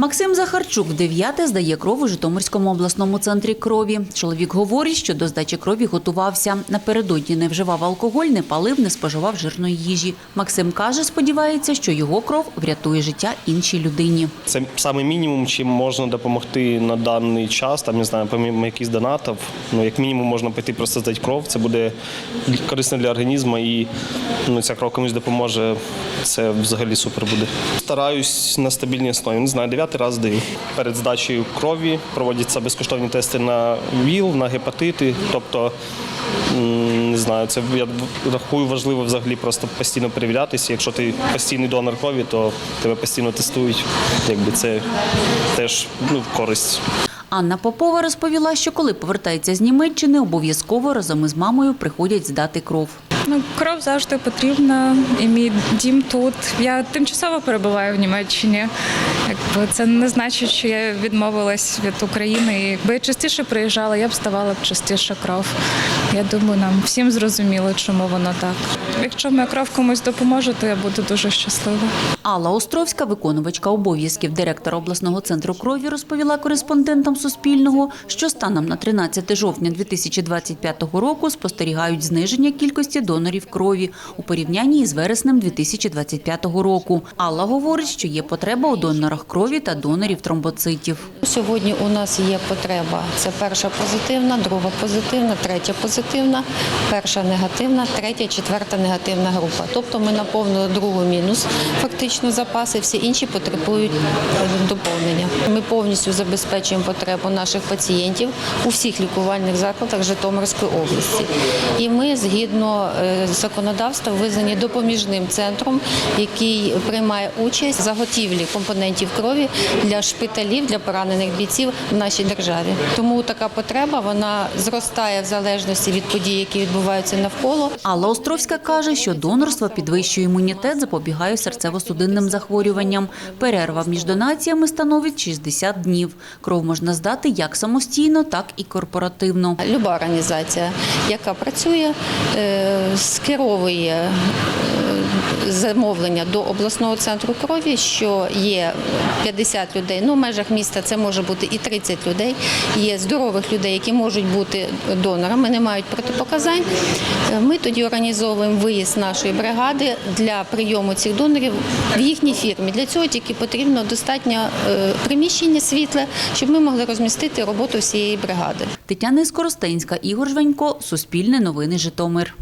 Максим Захарчук дев'яте здає кров у Житомирському обласному центрі крові. Чоловік говорить, що до здачі крові готувався. Напередодні не вживав алкоголь, не палив, не споживав жирної їжі. Максим каже, сподівається, що його кров врятує життя іншій людині. Це саме мінімум, чим можна допомогти на даний час. Там не знаю, помимо якихось донатів. Ну як мінімум можна піти просто здати кров. Це буде корисно для організму і ну, ця кров комусь допоможе. Це взагалі супер буде. Стараюсь на стабільній основі. Не знаю, дев'ятий раз здаю. Перед здачею крові проводяться безкоштовні тести на ВІЛ, на гепатити. Тобто не знаю, це я рахую важливо взагалі просто постійно перевірятися. Якщо ти постійний донор крові, то тебе постійно тестують. Якби це теж ну, користь. Анна Попова розповіла, що коли повертається з Німеччини, обов'язково разом із мамою приходять здати кров. Ну, кров завжди потрібна, і мій дім тут. Я тимчасово перебуваю в Німеччині. Якби це не значить, що я відмовилась від України. Якби я частіше приїжджала, я б ставала б частіше кров. Я думаю, нам всім зрозуміло, чому воно так. Якщо моя кров комусь допоможе, то я буду дуже щаслива. Алла Островська, виконувачка обов'язків директора обласного центру крові, розповіла кореспондентам Суспільного, що станом на 13 жовтня 2025 року спостерігають зниження кількості донорів крові у порівнянні із вереснем 2025 року. Алла говорить, що є потреба у донорах крові та донорів тромбоцитів. Сьогодні у нас є потреба. Це перша позитивна, друга позитивна, третя позитивна, перша негативна, третя, четверта негативна група. Тобто ми наповнили другу мінус, фактично запаси, всі інші потребують е, доповнення. Ми повністю забезпечуємо потребу наших пацієнтів у всіх лікувальних закладах Житомирської області. І ми згідно е, законодавства визнані допоміжним центром, який приймає участь в заготівлі компонентів крові для шпиталів, для поранених бійців в нашій державі. Тому така потреба вона зростає в залежності від подій, які відбуваються навколо. Алла Островська каже, що донорство підвищує імунітет, запобігає серцево-судинним захворюванням. Перерва між донаціями становить 60 днів. Кров можна здати як самостійно, так і корпоративно. Люба організація, яка працює, е, скеровує е, замовлення до обласного центру крові, що є 50 людей. Ну, в межах міста це може бути і 30 людей. Є здорових людей, які можуть бути донорами, не мають протипоказань. Е, Ми тоді організовуємо виїзд нашої бригади для прийому цих донорів в їхній фірмі. Для цього тільки потрібно достатньо е, приміщення світле, щоб ми могли розмістити роботу всієї бригади. Тетяна Скоростенська, Ігор Жванько, Суспільне новини Житомир.